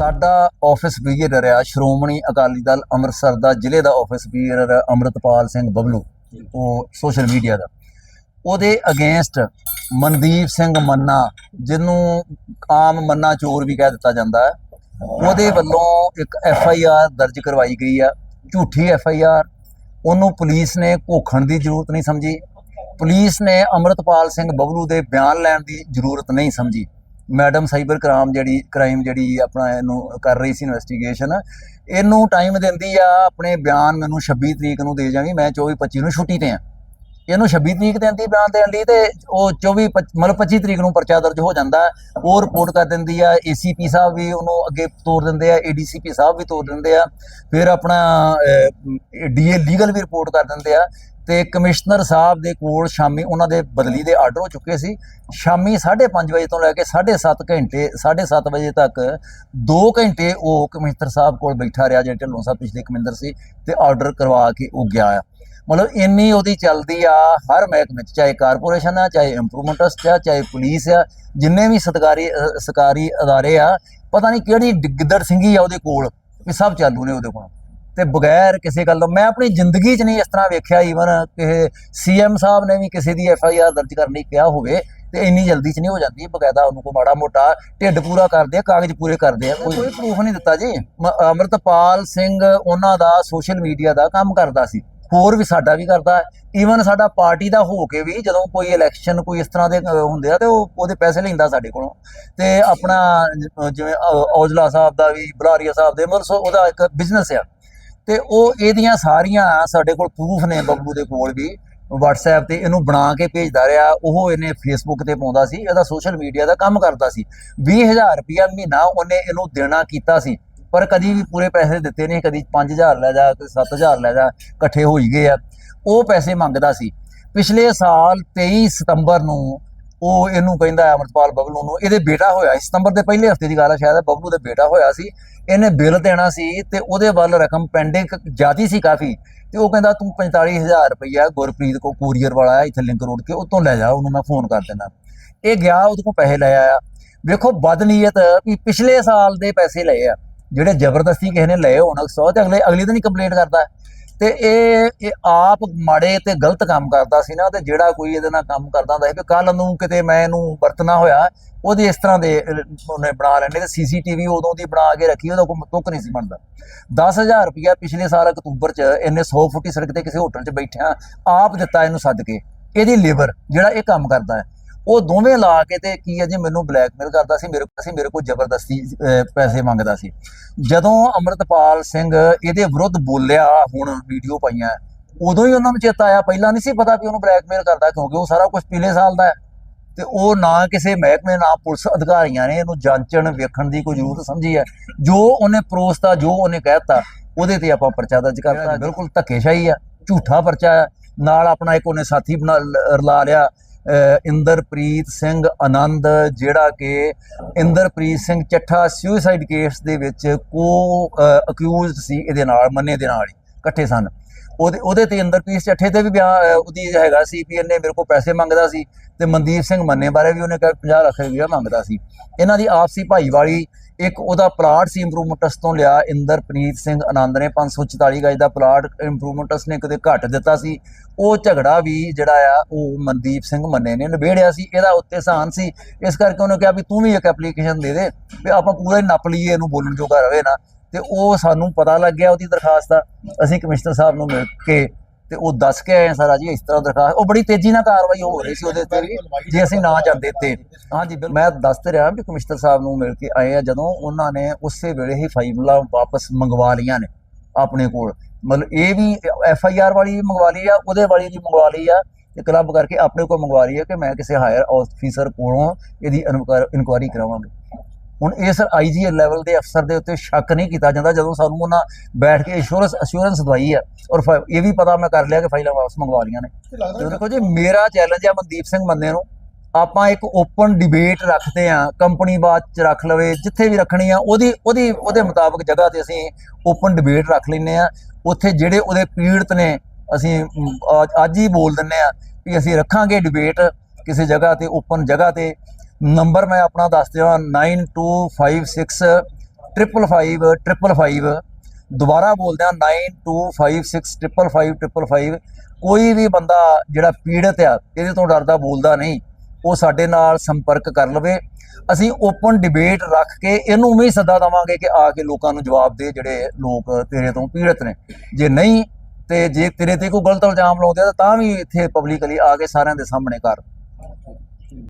ਸਾਡਾ office beer ਆ ਸ਼੍ਰੋਮਣੀ ਅਕਾਲੀ ਦਲ ਅੰਮ੍ਰਿਤਸਰ ਦਾ, ਜ਼ਿਲ੍ਹੇ ਦਾ ਆਫਿਸ ਬੀਅਰ ਅੰਮ੍ਰਿਤਪਾਲ ਸਿੰਘ ਬਬਲੂ, ਉਹ ਸੋਸ਼ਲ ਮੀਡੀਆ ਦਾ। ਉਹਦੇ ਅਗੇਂਸਟ ਮਨਦੀਪ ਸਿੰਘ ਮੰਨਾ, ਜਿਹਨੂੰ ਆਮ ਮੰਨਾ ਚੋਰ ਵੀ ਕਹਿ ਦਿੱਤਾ ਜਾਂਦਾ ਹੈ, ਉਹਦੇ ਵੱਲੋਂ ਇੱਕ ਐਫ ਆਈ ਆਰ ਦਰਜ ਕਰਵਾਈ ਗਈ ਆ, ਝੂਠੀ ਐਫ ਆਈ ਆਰ ਉਹਨੂੰ ਪੁਲਿਸ ਨੇ ਘੋਖਣ ਦੀ ਜ਼ਰੂਰਤ ਨਹੀਂ ਸਮਝੀ। ਪੁਲਿਸ ਨੇ ਅੰਮ੍ਰਿਤਪਾਲ ਸਿੰਘ ਬਬਲੂ ਦੇ ਬਿਆਨ ਲੈਣ ਦੀ ਜ਼ਰੂਰਤ ਨਹੀਂ ਸਮਝੀ। ਮੈਡਮ ਸਾਈਬਰ ਕ੍ਰਾਈਮ ਜਿਹੜੀ ਕ੍ਰਾਈਮ ਜਿਹੜੀ ਆਪਣਾ ਇਹਨੂੰ ਕਰ ਰਹੀ ਸੀ ਇਨਵੈਸਟੀਗੇਸ਼ਨ ਇਹਨੂੰ ਟਾਈਮ ਦਿੰਦੀ ਆ, ਆਪਣੇ ਬਿਆਨ ਮੈਨੂੰ 26 ਤਰੀਕ ਨੂੰ ਦੇ ਜਾਵੀਂ ਮੈਂ 24 25 ਨੂੰ ਛੁੱਟੀ ਤੇ ਆ। ਇਹਨੂੰ 26 ਤਰੀਕ ਦਿੰਦੀ ਬਿਆਨ ਦੇਣ ਲਈ ਤੇ ਉਹ 24 ਪੱਚ- ਮਤਲਬ 25 ਤਰੀਕ ਨੂੰ ਪਰਚਾ ਦਰਜ ਹੋ ਜਾਂਦਾ। ਉਹ ਰਿਪੋਰਟ ਕਰ ਦਿੰਦੀ ਆ ਏਸੀਪੀ ਸਾਹਿਬ ਵੀ ਉਹਨੂੰ ਅੱਗੇ ਤੋਰ ਦਿੰਦੇ ਆ ਏਡੀਸੀਪੀ ਸਾਹਿਬ ਵੀ ਤੋਰ ਦਿੰਦੇ ਆ। ਫਿਰ ਆਪਣਾ ਡੀਏ ਲੀਗਲ ਵੀ ਰਿਪੋਰਟ ਕਰ ਦਿੰਦੇ ਆ। ਤੇ ਕਮਿਸ਼ਨਰ ਸਾਹਿਬ ਦੇ ਕੋਲ ਸ਼ਾਮੀ ਉਹਨਾਂ ਦੇ ਬਦਲੀ ਦੇ ਆਰਡਰ ਹੋ ਚੁੱਕੇ ਸੀ। ਸ਼ਾਮੀ 5:30 ਵਜੇ ਤੋਂ ਲੈ ਕੇ 7:30 ਘੰਟੇ 7:30 ਵਜੇ ਤੱਕ 2 ਘੰਟੇ ਉਹ ਕਮਿਸ਼ਨਰ ਸਾਹਿਬ ਕੋਲ ਬੈਠਾ ਰਿਹਾ ਜਿਹੜੇ ਢਿੱਲੋਂ ਸਾਹਿਬ ਪਿਛਲੇ ਕਮਿੰਦਰ ਸੀ ਤੇ ਆਰਡਰ ਕਰਵਾ ਕੇ ਉਹ ਗਿਆ। ਆ ਮਤਲਬ ਇੰਨੀ ਉਹਦੀ ਚੱਲਦੀ ਆ, ਹਰ ਮਹਿਕਮੇ ਚ, ਚਾਹੇ ਕਾਰਪੋਰੇਸ਼ਨ ਆ, ਚਾਹੇ ਇੰਪਰੂਵਮੈਂਟ ਆ, ਚਾਹੇ ਪੁਲਿਸ ਆ, ਜਿੰਨੇ ਵੀ ਸਰਕਾਰੀ ਸਰਕਾਰੀ ਅਦਾਰੇ ਆ, ਪਤਾ ਨਹੀਂ ਕਿਹੜੀ ਡ- ਗਿੱਦੜ ਸਿੰਘੀ ਆ ਉਹਦੇ ਕੋਲ, ਵੀ ਸਭ ਚਾਲੂ ਨੇ ਉਹਦੇ ਕੋਲ। ਤੇ ਬਗੈਰ ਕਿਸੇ ਗੱਲ ਤੋਂ ਮੈਂ ਆਪਣੀ ਜ਼ਿੰਦਗੀ 'ਚ ਨਹੀਂ ਇਸ ਤਰ੍ਹਾਂ ਵੇਖਿਆ ਈਵਨ ਕਿ ਸੀਐਮ ਸਾਹਿਬ ਨੇ ਵੀ ਕਿਸੇ ਦੀ ਐਫ ਆਈ ਆਰ ਦਰਜ ਕਰਨ ਲਈ ਕਿਹਾ ਹੋਵੇ ਤੇ ਇੰਨੀ ਜਲਦੀ 'ਚ ਨਹੀਂ ਹੋ ਜਾਂਦੀ ਬਕਾਇਦਾ ਉਹਨੂੰ ਕੋ ਮਾੜਾ ਮੋਟਾ ਢਿੱਡ ਪੂਰਾ ਕਰਦੇ ਆ ਕਾਗਜ਼ ਪੂਰੇ ਕਰਦੇ ਆ ਕੋਈ ਪ੍ਰੂਫ ਨਹੀਂ ਦਿੱਤਾ ਜੀ। ਅਮਰਤਪਾਲ ਸਿੰਘ ਉਹਨਾਂ ਦਾ ਸੋਸ਼ਲ ਮੀਡੀਆ ਦਾ ਕੰਮ ਕਰਦਾ ਸੀ ਹੋਰ ਵੀ ਸਾਡਾ ਵੀ ਕਰਦਾ ਈਵਨ ਸਾਡਾ ਪਾਰਟੀ ਦਾ ਹੋ ਕੇ ਵੀ ਜਦੋਂ ਕੋਈ ਇਲੈਕਸ਼ਨ ਕੋਈ ਇਸ ਤਰ੍ਹਾਂ ਦੇ ਹੁੰਦੇ ਆ ਤੇ ਉਹ ਉਹਦੇ ਪੈਸੇ ਲੈਂਦਾ ਸਾਡੇ ਕੋਲੋਂ। ਤੇ ਆਪਣਾ ਜਿਵੇਂ ਔਜਲਾ ਸਾਹਿਬ ਦਾ ਵੀ ਬੁਲਾਰੀਆ ਸਾਹਿਬ ਦੇ ਮਤਲਬ ਉਹਦਾ ਇੱਕ ਬਿਜ਼ਨਸ ਆ। ਤੇ ਉਹ ਇਹਦੀਆਂ ਸਾਰੀਆਂ ਸਾਡੇ ਕੋਲ ਪ੍ਰੂਫ ਨੇ ਬੱਬੂ ਦੇ ਕੋਲ ਵੀ, WhatsApp ਤੇ ਇਹਨੂੰ ਬਣਾ ਕੇ ਭੇਜਦਾ ਰਿਹਾ, ਉਹ ਇਹਨੇ Facebook ਤੇ ਪਾਉਂਦਾ ਸੀ, ਇਹਦਾ ਸੋਸ਼ਲ ਮੀਡੀਆ ਦਾ ਕੰਮ ਕਰਦਾ ਸੀ। 20000 ਰੁਪਇਆ ਮਹੀਨਾ ਉਹਨੇ ਇਹਨੂੰ ਦੇਣਾ ਕੀਤਾ ਸੀ, ਪਰ ਕਦੀ ਵੀ ਪੂਰੇ ਪੈਸੇ ਦਿੱਤੇ ਨਹੀਂ, ਕਦੀ 5000 ਲੈ ਜਾ, ਕਦੀ 7000 ਲੈ ਜਾ, ਇਕੱਠੇ ਹੋਈ ਗਏ ਆ। ਉਹ ਪੈਸੇ ਮੰਗਦਾ ਸੀ। ਪਿਛਲੇ ਸਾਲ 23 ਸਤੰਬਰ ਨੂੰ ਉਹ ਇਹਨੂੰ ਕਹਿੰਦਾ ਹੈ, ਅਮਰਪਾਲ ਬਬਲੂ ਨੂੰ, ਇਹਦੇ ਬੇਟਾ ਹੋਇਆ ਸਤੰਬਰ ਦੇ ਪਹਿਲੇ ਹਫ਼ਤੇ ਦੀ ਗੱਲ ਹੈ ਸ਼ਾਇਦ ਬਬਲੂ ਦੇ ਬੇਟਾ ਹੋਇਆ ਸੀ, ਇਹਨੇ ਬਿੱਲ ਦੇਣਾ ਸੀ ਤੇ ਉਹਦੇ ਵੱਲ ਰਕਮ ਪੈਂਡਿੰਗ ਜਿਆਦੀ ਸੀ ਕਾਫੀ, ਤੇ ਉਹ ਕਹਿੰਦਾ, ਤੂੰ 45000 ਰੁਪਇਆ ਗੁਰਪ੍ਰੀਤ ਕੋ ਕੂਰੀਅਰ ਵਾਲਾ ਆ ਇੱਥੇ ਲਿੰਕ ਰੋਡ ਕੇ, ਉਤੋਂ ਲੈ ਜਾ, ਉਹਨੂੰ ਮੈਂ ਫੋਨ ਕਰ ਦਿੰਦਾ। ਇਹ ਗਿਆ, ਉਹਦੇ ਕੋਲ ਪੈਸੇ ਲੈ ਆਇਆ। ਵੇਖੋ ਬਦਨੀਅਤ ਵੀ ਪਿਛਲੇ ਸਾਲ ਦੇ ਪੈਸੇ ਲਏ ਆ, ਜਿਹੜੇ ਜ਼ਬਰਦਸਤੀ ਕਿਸੇ ਨੇ ਲਏ ਹੋਣ, ਸੌ ਤੇ ਅਗਲੇ ਅਗਲੇ ਦਿਨ ਹੀ ਕੰਪਲੇਂਟ ਕਰਦਾ ਤੇ ਇਹ ਇਹ ਆਪ ਮਾੜੇ ਤੇ ਗਲਤ ਕੰਮ ਕਰਦਾ ਸੀ ਨਾ ਤੇ ਜਿਹੜਾ ਕੋਈ ਇਹਦੇ ਨਾਲ ਕੰਮ ਕਰਦਾ ਹੁੰਦਾ ਸੀ ਵੀ ਕੱਲ ਨੂੰ ਕਿਤੇ ਮੈਂ ਇਹਨੂੰ ਵਰਤਣਾ ਹੋਇਆ ਉਹਦੇ ਇਸ ਤਰ੍ਹਾਂ ਦੇ ਅਹ, ਉਹਨੇ ਬਣਾ ਲੈਣੇ ਤੇ ਸੀਸੀਟੀਵੀ ਉਦੋਂ ਦੀ ਬਣਾ ਕੇ ਰੱਖੀ ਉਹਦਾ ਕੋਈ ਤੁੱਕ ਨਹੀਂ ਸੀ ਬਣਦਾ। 10000 ਰੁਪਇਆ ਪਿਛਲੇ ਸਾਲ ਅਕਤੂਬਰ ਚ ਇਹਨੇ 100 ਫੁੱਟੀ ਸੜਕ ਤੇ ਕਿਸੇ ਹੋਟਲ 'ਚ ਬੈਠਿਆ ਆਪ ਦਿੱਤਾ ਇਹਨੂੰ ਸੱਦ ਕੇ ਇਹਦੀ ਲੇਬਰ ਜਿਹੜਾ ਇਹ ਕੰਮ ਕਰਦਾ ਹੈ। ਉਹ ਦੋਵੇਂ ਲਾ ਕੇ ਤੇ ਕੀ ਹੈ ਜੀ ਮੈਨੂੰ ਬਲੈਕਮੇਲ ਕਰਦਾ ਸੀ ਮੇਰੇ ਕੋਲ ਸੀ ਮੇਰੇ ਕੋਲ ਜ਼ਬਰਦਸਤੀ ਪੈਸੇ ਮੰਗਦਾ ਸੀ। ਜਦੋਂ ਅਮਰਤਪਾਲ ਸਿੰਘ ਇਹਦੇ ਵਿਰੁੱਧ ਬੋਲਿਆ ਹੁਣ ਵੀਡੀਓ ਪਾਈਆਂ ਉਦੋਂ ਹੀ ਉਹਨਾਂ ਨੂੰ ਚੇਤਾ ਆਇਆ। ਪਹਿਲਾਂ ਨਹੀਂ ਸੀ ਪਤਾ ਵੀ ਉਹਨੂੰ ਬਲੈਕਮੇਲ ਕਰਦਾ ਕਿਉਂਕਿ ਉਹ ਸਾਰਾ ਕੁਝ ਪਿਛਲੇ ਸਾਲ ਦਾ ਹੈ। ਤੇ ਉਹ ਨਾ ਕਿਸੇ ਮਹਿਕਮੇ ਨਾ ਪੁਲਿਸ ਅਧਿਕਾਰੀਆਂ ਨੇ ਇਹਨੂੰ ਜਾਂਚਣ ਵੇਖਣ ਦੀ ਕੋਈ ਜ਼ਰੂਰਤ ਸਮਝੀ ਹੈ। ਜੋ ਉਹਨੇ ਪਰੋਸਤਾ ਜੋ ਉਹਨੇ ਕਹਿਤਾ ਉਹਦੇ ਤੇ ਆਪਾਂ ਪਰਚਾ ਦਰਜ ਕਰਤਾ ਬਿਲਕੁਲ ਧੱਕੇਸ਼ਾਹੀ ਆ ਝੂਠਾ ਪਰਚਾ ਨਾਲ ਆਪਣਾ ਇੱਕ ਉਹਨੇ ਸਾਥੀ ਬਣਾ ਲ- ਰਲਾ ਲਿਆ। ਇੰਦਰਪ੍ਰੀਤ ਸਿੰਘ ਆਨੰਦ, ਜਿਹੜਾ ਕਿ ਇੰਦਰਪ੍ਰੀਤ ਸਿੰਘ ਚੱਠਾ ਸੁਸਾਈਡ ਕੇਸ ਦੇ ਵਿੱਚ ਕੋ ਅਕਿਊਜ਼ਡ ਸੀ ਇਹਦੇ ਨਾਲ, ਮੰਨੇ ਦੇ ਨਾਲ ਹੀ, ਇਕੱਠੇ ਸਨ। ਉਹਦੇ ਉਹਦੇ ਤੇ ਇੰਦਰਪ੍ਰੀਤ ਚੱਠੇ ਤੇ ਵੀ ਬਿਆਨ ਉਹਦੀ ਹੈਗਾ ਸੀ ਵੀ ਇਹਨੇ ਮੇਰੇ ਕੋਲ ਪੈਸੇ ਮੰਗਦਾ ਸੀ ਤੇ ਮਨਦੀਪ ਸਿੰਘ ਮੰਨੇ ਬਾਰੇ ਵੀ ਉਹਨੇ ਕਿਹਾ 50 ਲੱਖ ਰੁਪਇਆ ਮੰਗਦਾ ਸੀ। ਇਹਨਾਂ ਦੀ ਆਪਸੀ ਭਾਈਵਾਲੀ ਇੱਕ ਉਹਦਾ ਪਲਾਟ ਸੀ ਇੰਪਰੂਵਮੈਂਟਸ ਤੋਂ ਲਿਆ, ਇੰਦਰਪ੍ਰੀਤ ਸਿੰਘ ਆਨੰਦ ਨੇ 544 ਗਜ ਦਾ ਪਲਾਟ, ਇੰਪਰੂਵਮੈਂਟਸ ਨੇ ਕਦੇ ਘੱਟ ਦਿੱਤਾ ਸੀ। ਉਹ ਝਗੜਾ ਵੀ ਜਿਹੜਾ ਆ, ਉਹ ਮਨਦੀਪ ਸਿੰਘ ਮੰਨੇ ਨੇ ਨਿਬੇੜਿਆ ਸੀ, ਇਹਦਾ ਉੱਤੇ ਸਹਾਨ ਸੀ। ਇਸ ਕਰਕੇ ਉਹਨੇ ਕਿਹਾ ਵੀ ਤੂੰ ਵੀ ਇੱਕ ਐਪਲੀਕੇਸ਼ਨ ਦੇ ਦੇ, ਵੀ ਆਪਾਂ ਪੂਰਾ ਹੀ ਨੱਪ ਲਈਏ ਇਹਨੂੰ ਬੋਲਣ ਜੋਗਾ ਰਵੇ ਨਾ। ਤੇ ਉਹ ਸਾਨੂੰ ਪਤਾ ਲੱਗ ਗਿਆ ਉਹਦੀ ਦਰਖਾਸਤ ਦਾ। ਅਸੀਂ ਕਮਿਸ਼ਨਰ ਸਾਹਿਬ ਨੂੰ ਮਿਲ ਕੇ ਤੇ ਉਹ ਦੱਸ ਕੇ ਆਏ ਸਾਰਾ ਜੀ, ਇਸ ਤਰ੍ਹਾਂ ਦਰਖਾਸਤ। ਉਹ ਬੜੀ ਤੇਜ਼ੀ ਨਾਲ ਕਾਰਵਾਈ ਹੋ ਰਹੀ ਸੀ ਉਹਦੇ ਤੇ ਜੇ ਅਸੀਂ ਨਾ ਜਾਂਦੇ ਤੇ। ਹਾਂਜੀ ਮੈਂ ਦੱਸ ਤੇ ਰਿਹਾ ਵੀ ਕਮਿਸ਼ਨਰ ਸਾਹਿਬ ਨੂੰ ਮਿਲ ਕੇ ਆਏ ਆ, ਜਦੋਂ ਉਹਨਾਂ ਨੇ ਉਸੇ ਵੇਲੇ ਹੀ ਫਾਈਲਾਂ ਵਾਪਸ ਮੰਗਵਾ ਲਈਆਂ ਨੇ ਆਪਣੇ ਕੋਲ। ਮਤਲਬ ਇਹ ਵੀ ਐਫ ਆਈ ਆਰ ਵਾਲੀ ਵੀ ਮੰਗਵਾ ਲਈ ਆ, ਉਹਦੇ ਵਾਲੀ ਵੀ ਮੰਗਵਾ ਲਈ ਆ ਤੇ ਕਲੱਬ ਕਰਕੇ ਆਪਣੇ ਕੋਲ ਮੰਗਵਾ ਲਈ ਆ ਕਿ ਮੈਂ ਕਿਸੇ ਹਾਇਰ ਆਫੀਸਰ ਕੋਲੋਂ ਇਹਦੀ ਇਨਕੁਆਇਰੀ ਕਰਾਵਾਂਗੇ। ਹੁਣ ਇਸ ਆਈਜੀ ਲੈਵਲ ਦੇ ਅਫਸਰ ਦੇ ਉੱਤੇ ਸ਼ੱਕ ਨਹੀਂ ਕੀਤਾ ਜਾਂਦਾ ਜਦੋਂ ਸਾਨੂੰ ਉਹਨਾਂ ਬੈਠ ਕੇ ਇੰਸ਼ੋਰੈਂਸ ਅਸ਼ੋਰੈਂਸ ਦਵਾਈ ਆ। ਔਰ ਇਹ ਵੀ ਪਤਾ ਮੈਂ ਕਰ ਲਿਆ ਕਿ ਫਾਈਲਾਂ ਵਾਪਸ ਮੰਗਵਾ ਲਈਆਂ ਨੇ। ਦੇਖੋ ਜੀ ਮੇਰਾ ਚੈਲੰਜ ਆ ਮਨਦੀਪ ਸਿੰਘ ਮੰਨੇ ਨੂੰ। ਆਪਾਂ ਇੱਕ ਓਪਨ ਡਿਬੇਟ ਰੱਖਦੇ ਆ ਕੰਪਨੀ ਬਾਤ ਚ ਰੱਖ ਲਵੇ ਜਿੱਥੇ ਵੀ ਰੱਖਣੀ ਆ ਉਹਦੀ ਉਹਦੀ ਉਹਦੇ ਮੁਤਾਬਕ ਜਗ੍ਹਾ ਤੇ ਅਸੀਂ ਓਪਨ ਡਿਬੇਟ ਰੱਖ ਲੈਨੇ ਆ। ਉੱਥੇ ਜਿਹੜੇ ਉਹਦੇ ਪੀੜਤ ਨੇ ਅਸੀਂ ਅੱਜ ਹੀ ਬੋਲ ਦਿੰਨੇ ਆ ਵੀ ਅਸੀਂ ਰੱਖਾਂਗੇ ਡਿਬੇਟ ਕਿਸੇ ਜਗ੍ਹਾ ਤੇ ਓਪਨ ਜਗ੍ਹਾ ਤੇ। ਨੰਬਰ ਮੈਂ ਆਪਣਾ ਦੱਸ ਦਿਆਂ 9256 555 555 ਦੁਬਾਰਾ ਬੋਲਦੇ ਆ 9256555555 ਕੋਈ ਵੀ ਬੰਦਾ ਜਿਹੜਾ ਪੀੜਤ ਆ, ਇਹਦੇ ਤੋਂ ਡਰਦਾ ਬੋਲਦਾ ਨਹੀਂ। ਉਹ ਸਾਡੇ ਨਾਲ ਸੰਪਰਕ ਕਰ ਲਵੇ। ਅਸੀਂ ਓਪਨ ਡਿਬੇਟ ਰੱਖ ਕੇ ਇਹਨੂੰ ਵੀ ਸੱਦਾ ਦਵਾਂਗੇ ਕਿ ਆ ਕੇ ਲੋਕਾਂ ਨੂੰ ਜਵਾਬ ਦੇ, ਜਿਹੜੇ ਲੋਕ ਤੇਰੇ ਤੋਂ ਪੀੜਤ ਨੇ। ਜੇ ਨਹੀਂ, ਤੇ ਜੇ ਤੇਰੇ ਤੇ ਕੋਈ ਗਲਤ ਇਲਜ਼ਾਮ ਲਾਉਂਦੇ ਆ, ਤਾਂ ਤਾਂ ਵੀ ਇੱਥੇ ਪਬਲਿਕਲੀ ਆ ਕੇ ਸਾਰਿਆਂ ਦੇ ਸਾਹਮਣੇ ਕਰ।